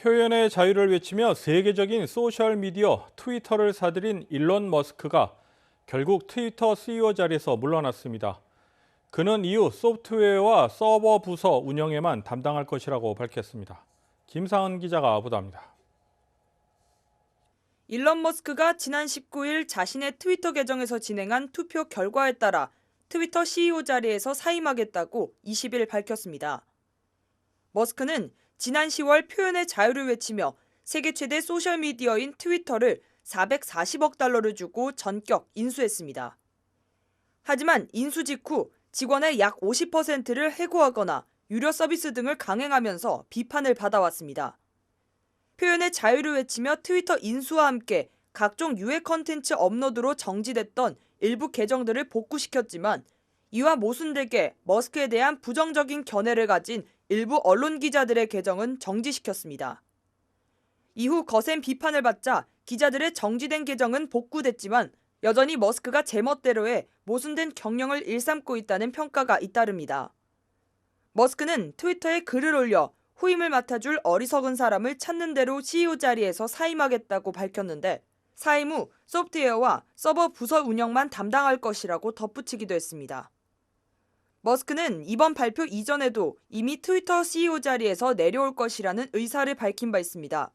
표현의 자유를 외치며 세계적인 소셜미디어 트위터를 사들인 일론 머스크가 결국 트위터 CEO 자리에서 물러났습니다. 그는 이후 소프트웨어와 서버 부서 운영에만 담당할 것이라고 밝혔습니다. 김상은 기자가 보도합니다. 일론 머스크가 지난 19일 자신의 트위터 계정에서 진행한 투표 결과에 따라 트위터 CEO 자리에서 사임하겠다고 20일 밝혔습니다. 머스크는 지난 10월 표현의 자유를 외치며 세계 최대 소셜미디어인 트위터를 440억 달러를 주고 전격 인수했습니다. 하지만 인수 직후 직원의 약 50%를 해고하거나 유료 서비스 등을 강행하면서 비판을 받아왔습니다. 표현의 자유를 외치며 트위터 인수와 함께 각종 유해 컨텐츠 업로드로 정지됐던 일부 계정들을 복구시켰지만 이와 모순되게 머스크에 대한 부정적인 견해를 가진 일부 언론 기자들의 계정은 정지시켰습니다. 이후 거센 비판을 받자 기자들의 정지된 계정은 복구됐지만 여전히 머스크가 제멋대로의 모순된 경영을 일삼고 있다는 평가가 잇따릅니다. 머스크는 트위터에 글을 올려 후임을 맡아줄 어리석은 사람을 찾는 대로 CEO 자리에서 사임하겠다고 밝혔는데 사임 후 소프트웨어와 서버 부서 운영만 담당할 것이라고 덧붙이기도 했습니다. 머스크는 이번 발표 이전에도 이미 트위터 CEO 자리에서 내려올 것이라는 의사를 밝힌 바 있습니다.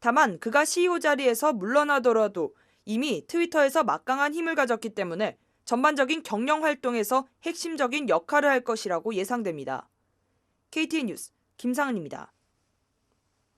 다만 그가 CEO 자리에서 물러나더라도 이미 트위터에서 막강한 힘을 가졌기 때문에 전반적인 경영 활동에서 핵심적인 역할을 할 것이라고 예상됩니다. KT 뉴스 김상은입니다.